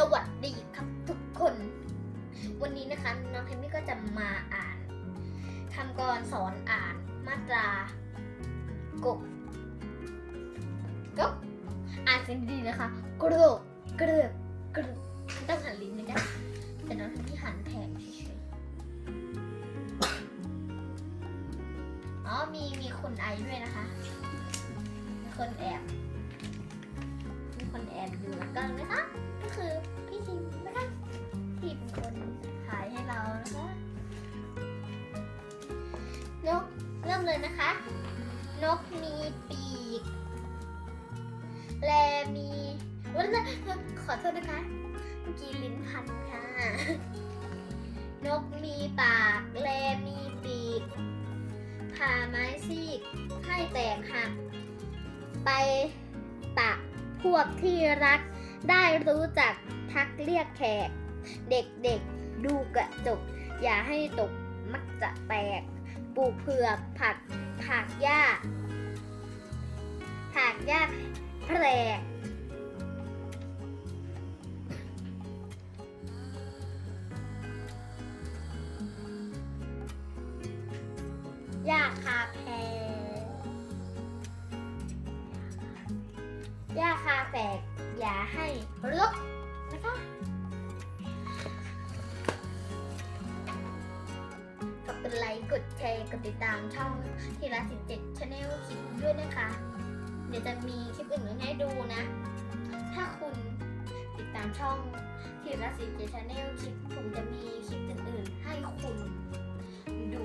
สวัสดีครับทุกคน วันนี้นะคะน้องเทมมี่ก็จะมาอ่านคำกรสอนอ่านมาตรากบกบอ่านเสียงดีนะคะกรกเกลือกรึกไม่ต้องหันลิ้นนะจ๊ะแต่น้องเทมมี่หันแทนเฉยๆอ๋อมีมีคนไอด้วยนะคะมีคนแอบมีคนแอบอยู่หลังกล้องนะคะ ก็คือ ริ่มเลยนะคะ นกมีปีก แลมีวันละขอโทษนะคะ เมื่อกี้ลิ้นพันค่ะ นกมีปาก แลมีปีก ผ่าไม้ซีก ให้แตกหัก ไปปะพวกที่รัก ได้รู้จักทักเรียกแขก เด็กๆดูกระจก อย่าให้ตกมักจะแตก ปลูกเผือกผักผักหญ้าผักหญ้าแพรกหญ้าคาแพรหญ้าคาแฝกอย่าให้รก ดไลค์กดแชร์กดติดตามช่องทีละสิบเจ็ดชาแนลคลิปด้วยนะคะ เดี๋ยวจะมีคลิปอื่นๆให้ดูนะ ถ้าคุณติดตามช่องทีละสิบเจ็ดชาแนลคลิปผมจะมีคลิปอื่นๆให้คุณดู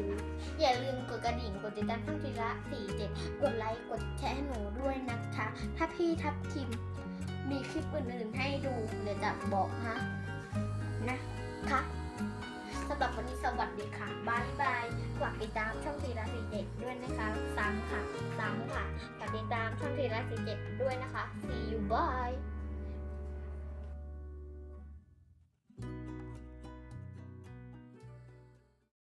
อย่าลืมกดกระดิ่งกดติดตามช่องทีละสี่เจ็ดกดไลค์กดแชร์ให้หนูด้วยนะคะ ถ้าพี่ทับทิมมีคลิปอื่นๆให้ดูเดี๋ยวจะบอกนะ สวัสดีค่ะบายบายฝากติดตามช่องทีละสีเจ็ดด้วยนะคะซ้ำค่ะซ้ำค่ะฝากติดตามช่องทีละสีเจ็ดด้วยนะคะ see you bye